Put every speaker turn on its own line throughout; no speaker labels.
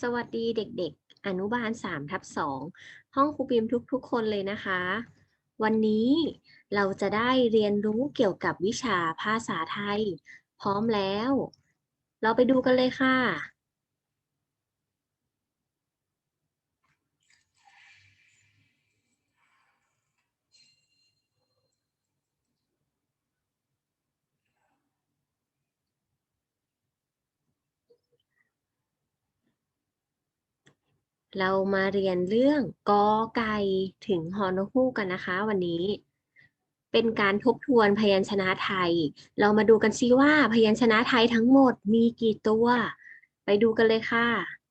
สวัสดีเด็กๆ อนุบาล3ทับ2ห้องครูปิมทุกๆ คนเลยนะคะ วันนี้เราจะได้เรียนรู้เกี่ยวกับวิชาภาษาไทย พร้อมแล้ว เราไปดูกันเลยค่ะ เรามาเรียนเรื่องกอไก่ถึงฮอนกฮูกกันนะคะวันนี้ เป็นการทบทวนพยัญชนะไทย เรามาดูกันซิว่าพยัญชนะไทยทั้งหมดมีกี่ตัว ไปดูกันเลยค่ะ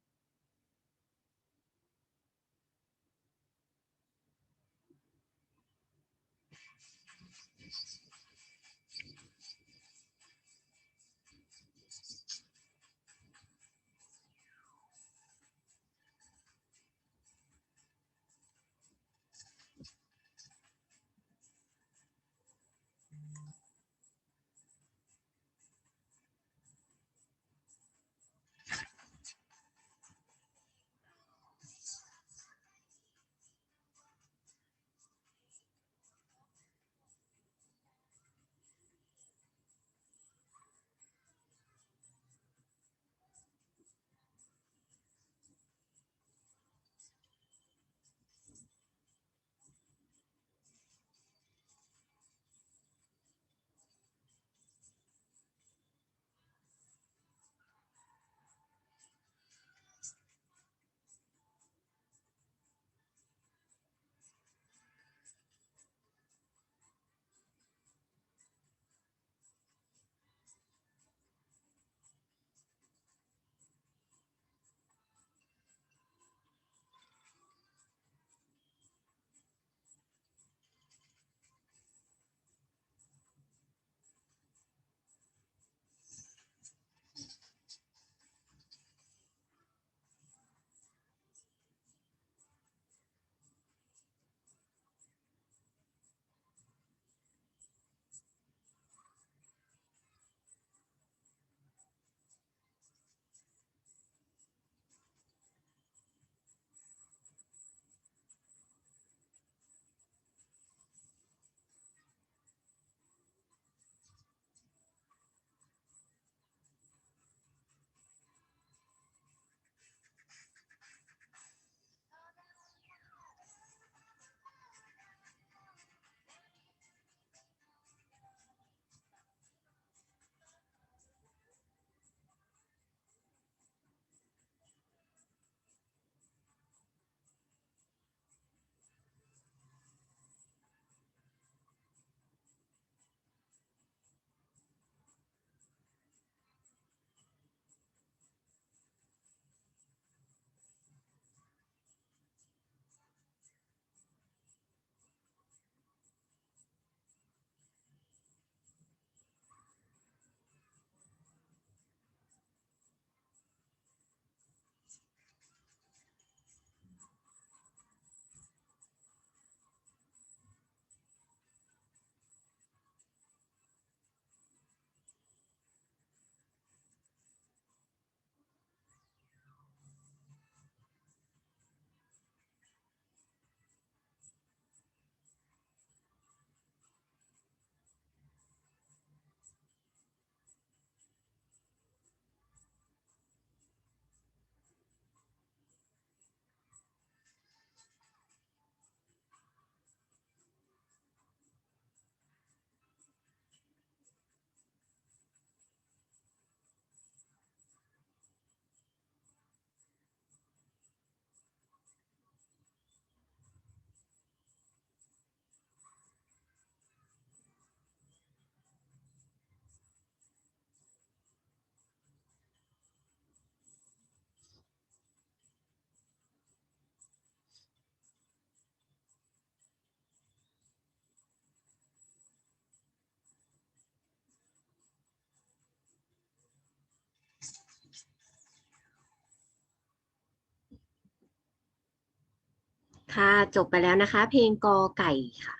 ค่ะ จบไปแล้วนะคะ เพลงกอไก่ค่ะ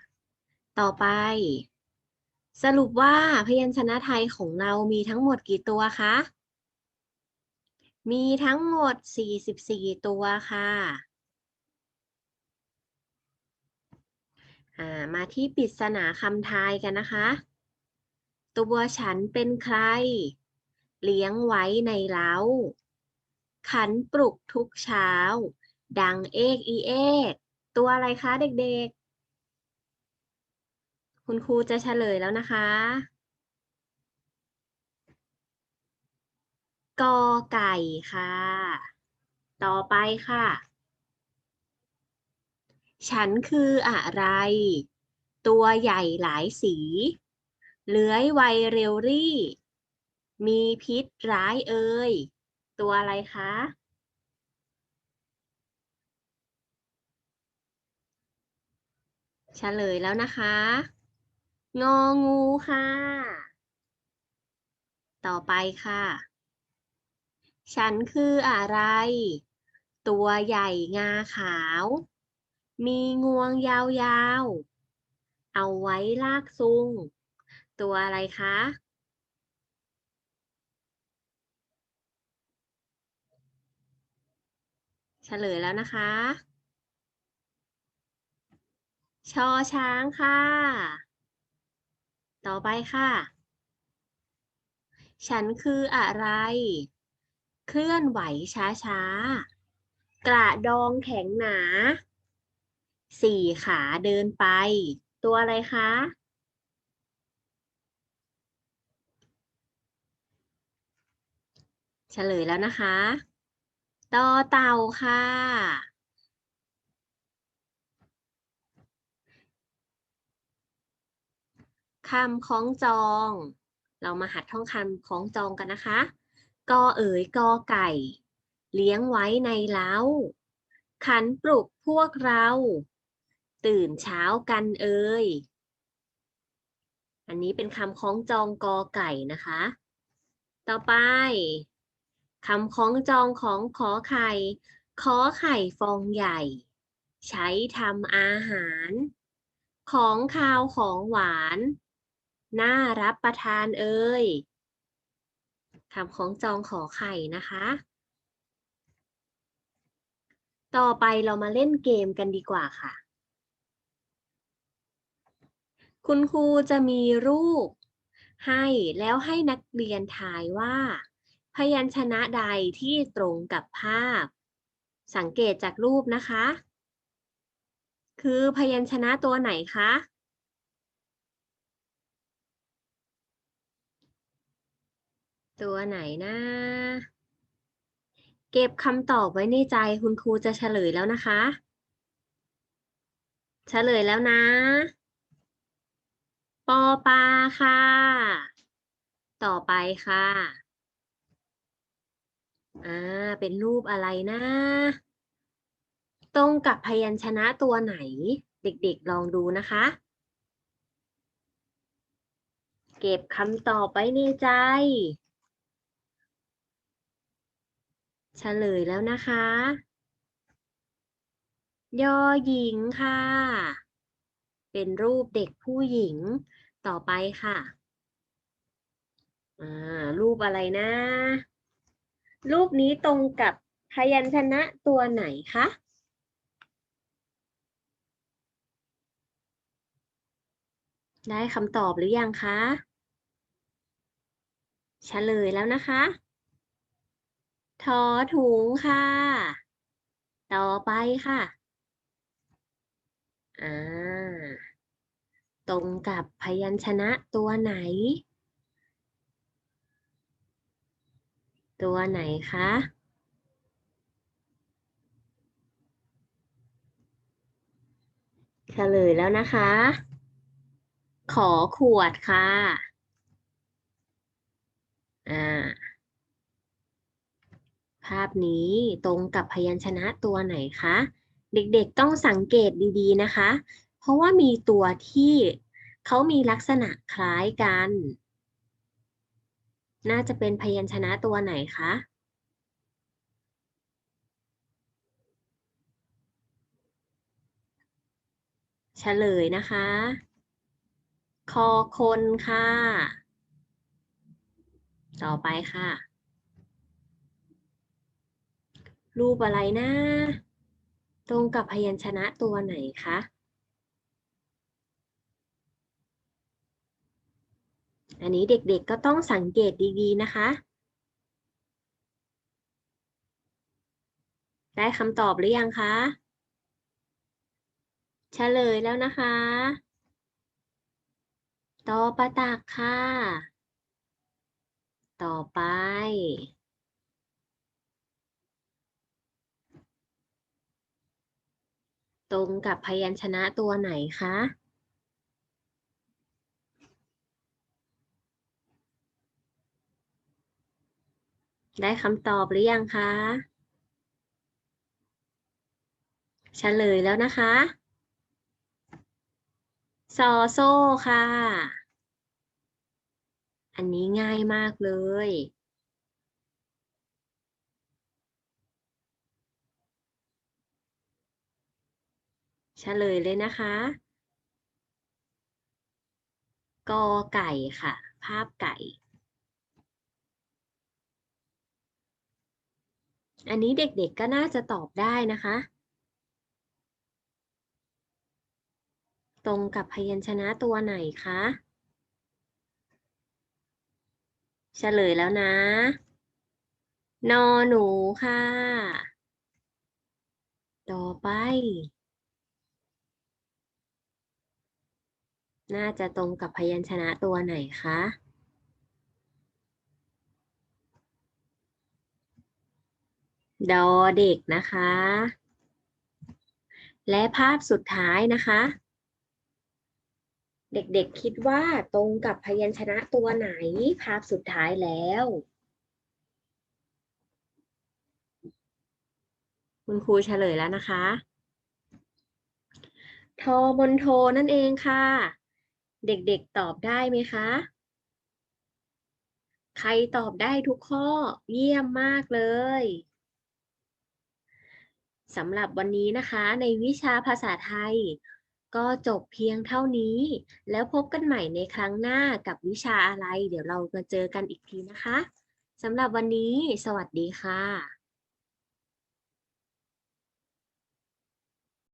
ต่อไป สรุปว่าพยัญชนะไทยของเรามีทั้งหมดกี่ตัวคะ มีทั้งหมด 44 ตัวค่ะามาที่ปริศนาคำทายกันนะคะ ตัวฉันเป็นใคร เลี้ยงไว้ในเล้า ขันปลุกทุกเช้า ดังเอกอีเอก ตัวอะไรคะเด็กๆ คุณครูจะเฉลยแล้วนะคะ กอไก่ค่ะ ต่อไปค่ะ ฉันคืออะไร ตัวใหญ่หลายสี เลื้อยไวเร็วรี่ มีพิษร้ายเอ่ย ตัวอะไรคะ เฉลยแล้วนะคะ งองูค่ะ ต่อไปค่ะ ฉันคืออะไร ตัวใหญ่งาขาว มีงวงยาวๆ เอาไว้ลากซุง ตัวอะไรคะเฉลยแล้วนะคะ ชอช้างค่ะ ต่อไปค่ะ ฉันคืออะไร เคลื่อนไหวช้าๆกระดองแข็งหนา สี่ขาเดินไป ตัวอะไรคะ เฉลยแล้วนะคะ ต่อเต่าค่ะ คำคล้องจอง เรามาหัดท่องคำคล้องจองกันนะคะกอเอ๋ยกอไก่ เลี้ยงไว้ในเล้า ขันปลุกพวกเรา ตื่นเช้ากันเอ่ยอันนี้เป็นคำคล้องจองกอไก่นะคะ ต่อไปคำคล้องจองของขอไข่ขอไข่ฟองใหญ่ ใช้ทำอาหาร ของคาวของหวาน น่ารับประทานเอ่ยคำคล้องจองขอไข่นะคะ ต่อไปเรามาเล่นเกมกันดีกว่าค่ะ คุณครูจะมีรูปให้แล้วให้นักเรียนทายว่า พยัญชนะใดที่ตรงกับภาพ สังเกตจากรูปนะคะ คือพยัญชนะตัวไหนคะ ตัวไหนนะ เก็บคำตอบไว้ในใจคุณครูจะเฉลยแล้วนะคะ เฉลยแล้วนะ ปอปลาค่ะ ต่อไปค่ะอ่าเป็นรูปอะไรนะ ตรงกับพยัญชนะตัวไหน เด็กๆลองดูนะคะ เก็บคำตอบไว้ในใจ เฉลยแล้วนะคะ ยอหญิงค่ะ เป็นรูปเด็กผู้หญิงต่อไปค่ะอ่ารูปอะไรนะ รูปนี้ตรงกับพยัญชนะตัวไหนคะได้คำตอบหรือยังคะ เฉลยแล้วนะคะ ทอถุงค่ะ ต่อไปค่ะ อ่า ตรงกับพยัญชนะตัวไหน ตัวไหนคะเฉลยแล้วนะคะ ขอขวดค่ะ อ่าาพนี้ตรงกับพยัญชนะตัวไหนคะ เด็กๆต้องสังเกตดีๆนะคะ เพราะว่ามีตัวที่เขามีลักษณะคล้ายกัน น่าจะเป็นพยัญชนะตัวไหนคะเฉลยนะคะ คอคนค่ะ ต่อไปค่ะ รูปอะไรนะ ตรงกับพยัญชนะตัวไหนคะอันนี้เด็กๆก็ต้องสังเกตดีๆนะคะ ได้คำตอบหรือยังคะเฉลยแล้วนะคะ ต่อประตักค่ะ ต่อไป ตรงกับพยัญชนะตัวไหนคะ ได้คำตอบหรือยังคะเฉลยแล้วนะคะซอโซ่ค่ะ อันนี้ง่ายมากเลย เฉลยเลยนะคะ กอไก่ค่ะ ภาพไก่ อันนี้เด็กๆก็น่าจะตอบได้นะคะ ตรงกับพยัญชนะตัวไหนคะเฉลยแล้วนะ นอหนูค่ะ ต่อไป น่าจะตรงกับพยัญชนะตัวไหนคะดอเด็กนะคะ และภาพสุดท้ายนะคะ เด็กๆคิดว่าตรงกับพยัญชนะตัวไหนภาพสุดท้ายแล้ว คุณครูเฉลยแล้วนะคะ ทอบนโทนั่นเองค่ะ เด็กๆตอบได้ไหมคะ ใครตอบได้ทุกข้อเยี่ยมมากเลยสำหรับวันนี้นะคะในวิชาภาษาไทย ก็จบเพียงเท่านี้ แล้วพบกันใหม่ในครั้งหน้ากับวิชาอะไร เดี๋ยวเรามาเจอกันอีกทีนะคะสำหรับวันนี้ สวัสดีค่ะ